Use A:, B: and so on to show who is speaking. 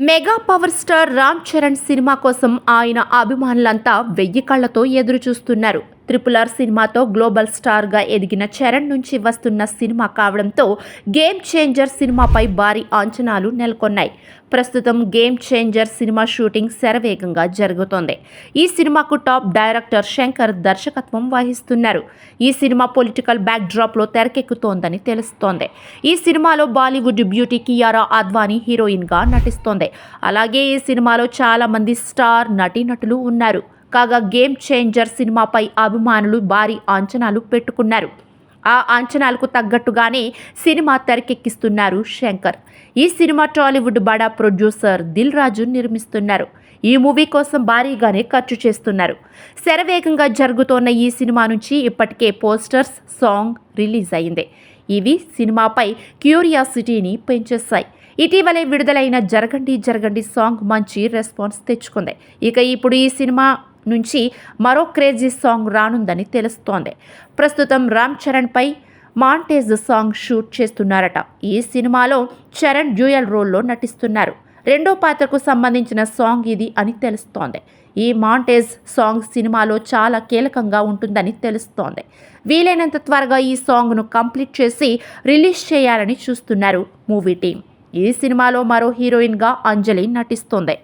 A: Mega power star Ram Charan cinema కోసం ఆయన అభిమానులంతా వెయ్యి కళ్ళతో ఎదురు చూస్తున్నారు ట్రిపుల్ ఆర్ సినిమాతో గ్లోబల్ స్టార్గా ఎదిగిన చరణ్ నుంచి వస్తున్న సినిమా కావడంతో గేమ్ చేంజర్ సినిమాపై భారీ అంచనాలు నెలకొన్నాయి. ప్రస్తుతం గేమ్ చేంజర్ సినిమా షూటింగ్ శరవేగంగా జరుగుతోంది. ఈ సినిమాకు టాప్ డైరెక్టర్ శంకర్ దర్శకత్వం వహిస్తున్నారు. ఈ సినిమా పొలిటికల్ బ్యాక్డ్రాప్లో తెరకెక్కుతోందని తెలుస్తోంది. ఈ సినిమాలో బాలీవుడ్ బ్యూటీ కియారా అద్వానీ హీరోయిన్గా నటిస్తోంది. అలాగే ఈ సినిమాలో చాలామంది స్టార్ నటీనటులు ఉన్నారు. కాగా గేమ్ చేంజర్ సినిమాపై అభిమానులు భారీ అంచనాలు పెట్టుకున్నారు. ఆ అంచనాలకు తగ్గట్టుగానే సినిమా తెరకెక్కిస్తున్నారు శంకర్. ఈ సినిమా టాలీవుడ్ బడా ప్రొడ్యూసర్ దిల్ రాజు నిర్మిస్తున్నారు. ఈ మూవీ కోసం భారీగానే ఖర్చు చేస్తున్నారు. శరవేగంగా జరుగుతోన్న ఈ సినిమా నుంచి ఇప్పటికే పోస్టర్స్ సాంగ్ రిలీజ్ అయింది. ఇవి సినిమాపై క్యూరియాసిటీని పెంచేస్తాయి ఇటీవలే విడుదలైన జరగండి జరగండి సాంగ్ మంచి రెస్పాన్స్ తెచ్చుకుంది. ఇక ఇప్పుడు ఈ సినిమా నుంచి మరో క్రేజీ సాంగ్ రానుందని తెలుస్తోంది. ప్రస్తుతం రామ్ చరణ్పై మాంటేజ్ సాంగ్ షూట్ చేస్తున్నారట. ఈ సినిమాలో చరణ్ డ్యూయల్ రోల్లో నటిస్తున్నారు. రెండో పాత్రకు సంబంధించిన సాంగ్ ఇది అని తెలుస్తోంది. ఈ మాంటేజ్ సాంగ్ సినిమాలో చాలా కీలకంగా ఉంటుందని తెలుస్తోంది. వీలైనంత త్వరగా ఈ సాంగ్ను కంప్లీట్ చేసి రిలీజ్ చేయాలని చూస్తున్నారు మూవీ టీం. ఈ సినిమాలో మరో హీరోయిన్గా అంజలి నటిస్తోంది.